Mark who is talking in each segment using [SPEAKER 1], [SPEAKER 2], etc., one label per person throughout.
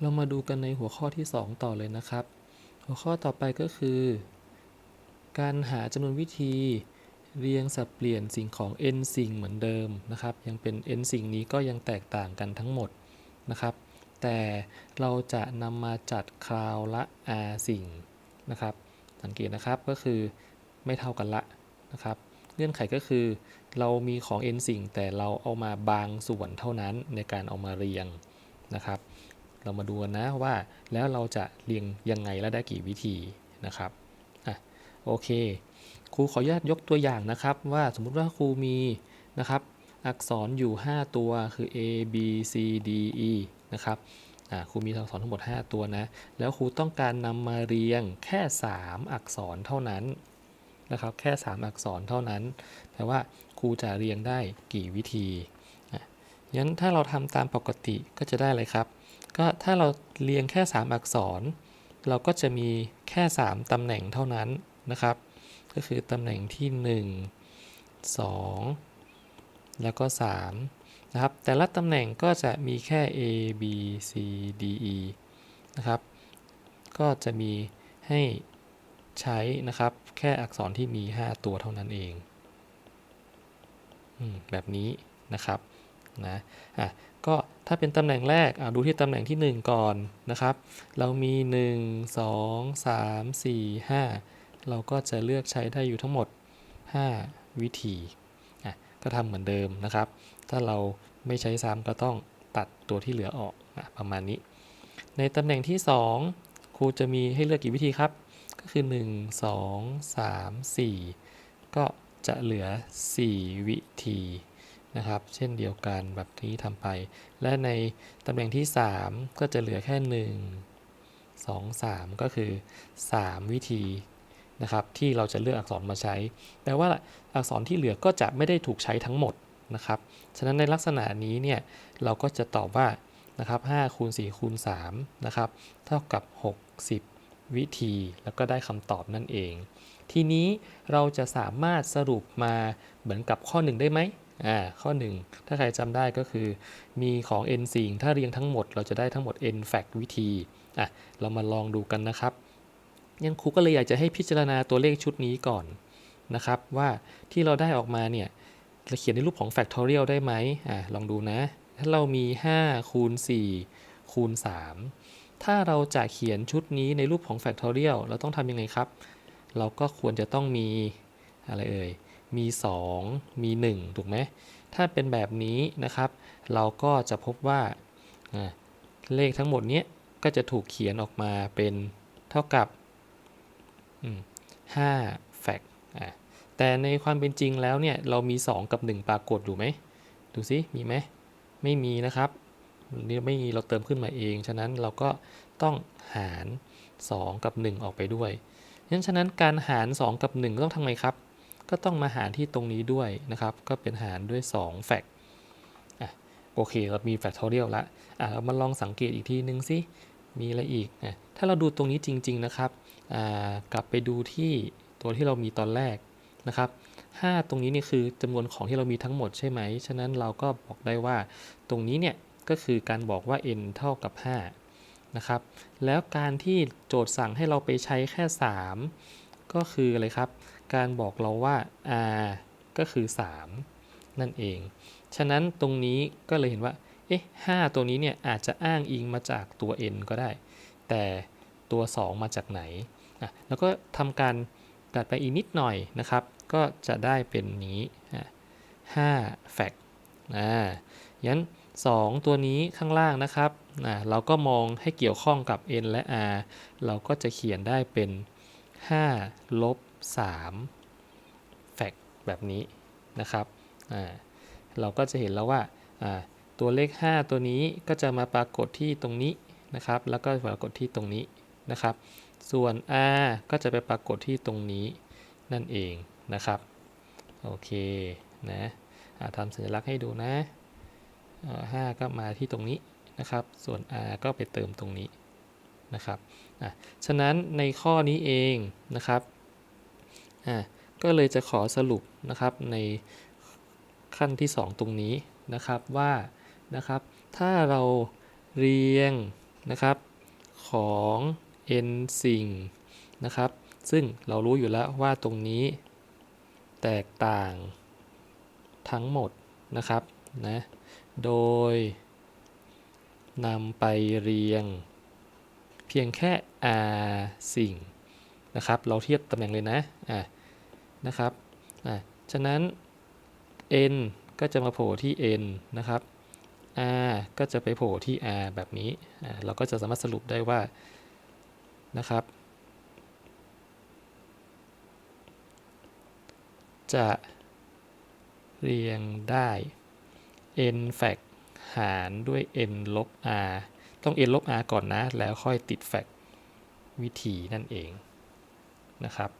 [SPEAKER 1] เรามาดูกันในหัวข้อที่ 2 ต่อเลยนะครับ หัวข้อต่อไปก็คือ การหาจำนวนวิธีเรียงสับเปลี่ยนสิ่งของ n สิ่งเหมือนเดิมนะครับ ยังเป็น n สิ่งนี้ก็ยังแตกต่างกันทั้งหมดนะครับ แต่เราจะนำมาจัดคราวละ r สิ่งนะครับ สังเกตนะครับก็คือไม่เท่ากันละนะครับ เงื่อนไขก็คือ เรามีของ n สิ่งแต่เราเอามาบางส่วนเท่านั้นในการเอามาเรียงนะครับ เรามาดูกันนะว่าแล้วเราจะเรียงยังไงและได้กี่วิธีนะครับอะโอเค ครูขออนุญาตยกตัวอย่างนะครับ ว่าสมมุติว่าครูมีนะครับ อักษรอยู่ 5 ตัวคือ A B C D E นะครับอ่าครูมีอักษรทั้งหมด 5 ตัวนะ แล้วครูต้องการนำมาเรียงแค่ 3 อักษรเท่านั้นนะครับ แค่ 3 อักษรเท่านั้น แปลว่าครูจะเรียงได้กี่วิธีอะงั้นถ้าเราทำตามปกติก็จะได้เลยครับ ก็ถ้าเราเรียงแค่ 3 อักษร เราก็จะมีแค่ 3 ตำแหน่งเท่านั้นนะครับ ก็คือตำแหน่งที่ 1 2 แล้วก็ 3 นะครับ แต่ละตำแหน่งก็จะมีแค่ A B C D E นะครับ ก็จะมีให้ใช้นะครับ แค่อักษรที่มี 5 ตัวเท่านั้นเองแบบนี้นะครับนะอะก็ ถ้าเป็นตำแหน่งแรกดูที่ตำแหน่งที่ 1 ก่อนนะครับ เรามี 1 2 3 4 5 เราก็จะเลือกใช้ได้อยู่ทั้งหมด 5 วิธีก็ทำเหมือนเดิมนะครับ ถ้าเราไม่ใช้ซ้ำก็ต้องตัดตัวที่เหลือออกอประมาณนี้ ในตำแหน่งที่ 2 ครูจะมีให้เลือกกี่วิธีครับ ก็คือ 1 2 3 4 ก็จะเหลือ 4 วิธี นะครับ เช่นเดียวกันแบบนี้ทำไป และในตำแหน่งที่ 3 ก็จะเหลือแค่ 1 2 3 ก็คือ 3 วิธีนะครับที่เราจะเลือกอักษรมาใช้ แปลว่าอักษรที่เหลือก็จะไม่ได้ถูกใช้ทั้งหมดนะครับ ฉะนั้นในลักษณะนี้เนี่ยเราก็จะตอบว่านะครับ5คูณ4คูณ3นะครับเท่ากับ 60 วิธี แล้วก็ได้คำตอบนั่นเอง ทีนี้เราจะสามารถสรุปมาเหมือนกับข้อ 1 ได้ไหม อ่าข้อ 1 ถ้าใครจำได้ก็คือ มีของ n สิ่งถ้าเรียงทั้งหมด เราจะได้ทั้งหมด n fact วิธีอะเรามาลองดูกันนะครับ ยังครูก็เลยอยากจะให้พิจารณาตัวเลขชุดนี้ก่อนนะครับว่าที่เราได้ออกมาเนี่ยเราเขียนในรูปของ factorial ได้ไหมอ่าลองดูนะ ถ้าเรามี 5 คูณ 4 คูณ 3 ถ้าเราจะเขียนชุดนี้ในรูปของ factorial เราต้องทำยังไงครับ เราก็ควรจะต้องมีอะไรเอ่ย มี 2 มี 1 ถูกไหม ถ้าเป็นแบบนี้นะครับ เราก็จะพบว่าเลขทั้งหมดเนี้ยก็จะถูกเขียนออกมาเป็นเท่ากับ5 fact อ่าแต่ในความเป็นจริงแล้วเนี่ยเรามี 2 กับ 1 ปรากฏอยู่ไหม ดูสิมีไหม ไม่มีนะครับนี่ไม่มีเราเติมขึ้นมาเอง ฉะนั้นเราก็ต้องหาร 2 กับ 1 ออกไปด้วยงั้นฉะนั้นการหาร 2 กับ 1 ต้องทำไงครับ ก็ต้องมาหารที่ตรงนี้ด้วยนะครับ ก็เป็นหารด้วย2แฟกต์อะโอเคเรามี factorial ลละอะเรามาลองสังเกตอีกทีนึงสิมีอะไรอีกอะถ้าเราดูตรงนี้จริง ๆนะครับอ่ากลับไปดูที่ตัวที่เรามีตอนแรกนะครับ5ตรงนี้นี่คือจำนวนของที่เรามีทั้งหมดใช่ไหม ฉะนั้นเราก็บอกได้ว่าตรงนี้เนี่ยก็คือการบอกว่า n เท่ากับ5นะครับ แล้วการที่โจทย์สั่งให้เราไปใช้แค่ 3 ก็คืออะไรครับ การบอกเราว่า r ก็คือ 3 นั่นเอง ฉะนั้นตรงนี้ก็เลยเห็นว่า เอ๊ะ5ตัวนี้เนี่ยอาจจะอ้างอิงมาจากตัว n ก็ได้ แต่ตัว 2 มาจากไหนอะแล้วก็ทำการตัดไปอีกนิดหน่อยนะครับ ก็จะได้เป็นนี้5 fact อ่ายัน2 ตัวนี้ข้างล่างนะครับอ่าเราก็มองให้เกี่ยวข้องกับ n และ r เราก็จะเขียนได้เป็น 5ลบ3 fact แบบนี้นะครับเราก็จะเห็นแล้วว่าตัวเลข 5 ตัวนี้ก็จะมาปรากฏที่ตรงนี้นะครับ แล้วก็ปรากฏที่ตรงนี้นะครับ ส่วน r ก็จะไปปรากฏที่ตรงนี้นั่นเองนะครับ โอเคนะทำสัญลักษณ์ให้ดูนะห้าก็มาที่ตรงนี้นะครับ ส่วน r ก็ไปเติมตรงนี้ นะครับอะฉะนั้นในข้อนี้เองนะครับอะก็เลยจะขอสรุปนะครับในขั้นที่ 2 ตรงนี้นะครับว่านะครับถ้าเราเรียงนะครับของ n สิ่งนะครับซึ่งเรารู้อยู่แล้วว่าตรงนี้แตกต่างทั้งหมดนะครับนะโดยนำไปเรียง เพียงแค่ r สิ่งนะครับเราเทียบตำแหน่งเลยนะอะนะครับอะฉะนั้น n ก็จะมาโผล่ที่ n นะครับ r ก็จะไปโผล่ที่ r แบบนี้อะเราก็จะสามารถสรุปได้ว่านะครับ จะเรียงได้ n fact หารด้วย n ลบ r ต้อง n ลบ r ก่อนนะ แล้วค่อยติด fact วิธีนั่นเองนะครับ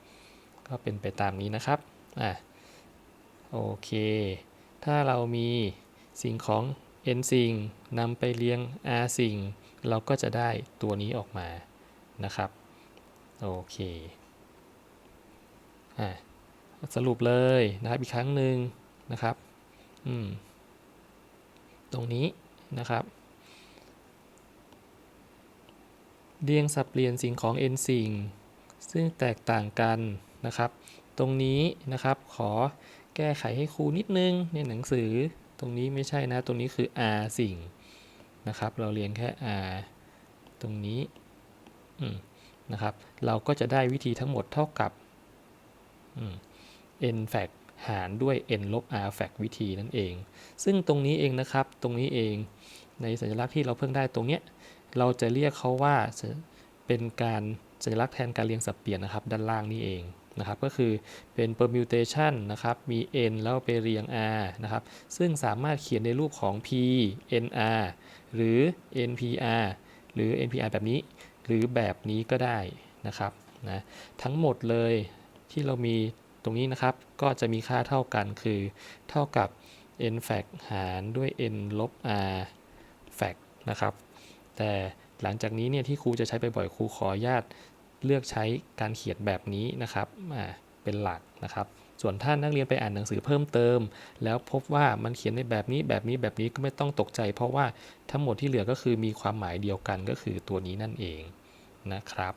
[SPEAKER 1] ก็เป็นไปตามนี้นะครับอะโอเค ถ้าเรามีสิ่งของ n สิ่งนำไปเรียง r สิ่ง เราก็จะได้ตัวนี้ออกมานะครับ โอเคอะสรุปเลยนะครับอีกครั้งหนึ่งนะครับ อืม ตรงนี้นะครับ เรียงสับเปลี่ยนสิ่งของ n สิ่ง ซึ่งแตกต่างกันนะครับ ตรงนี้นะครับขอแก้ไขให้ครูนิดนึงในหนังสือตรงนี้ไม่ใช่นะ ตรงนี้คือ r สิ่งนะครับ เราเรียนแค่ r ตรงนี้นะครับ เราก็จะได้วิธีทั้งหมดเท่ากับ n fact หารด้วย n ลบ r fact วิธีนั่นเอง ซึ่งตรงนี้เองนะครับ ตรงนี้เอง ในสัญลักษณ์ที่เราเพิ่งได้ตรงเนี้ย เราจะเรียกเขาว่าเป็นการสัญลักษณ์แทนการเรียงสับเปลี่ยนนะครับ ด้านล่างนี่เองนะครับก็คือเป็น permutation นะครับ มี n แล้วไปเรียง r นะครับ ซึ่งสามารถเขียนในรูปของ p nr หรือ npr หรือ npr แบบนี้ หรือแบบนี้ก็ได้นะครับนะทั้งหมดเลยที่เรามีตรงนี้นะครับ ก็จะมีค่าเท่ากันคือเท่ากับ n fact หารด้วย n ลบ r fact นะครับ แต่หลังจากนี้เนี่ยที่ครูจะใช้บ่อยๆครูขออนุญาตเลือกใช้การเขียนแบบนี้นะครับเป็นหลักนะครับ ส่วนท่านนักเรียนไปอ่านหนังสือเพิ่มเติม แล้วพบว่ามันเขียนในแบบนี้แบบนี้แบบนี้ก็ไม่ต้องตกใจ เพราะว่าทั้งหมดที่เหลือก็คือมีความหมายเดียวกันก็คือตัวนี้นั่นเองนะครับ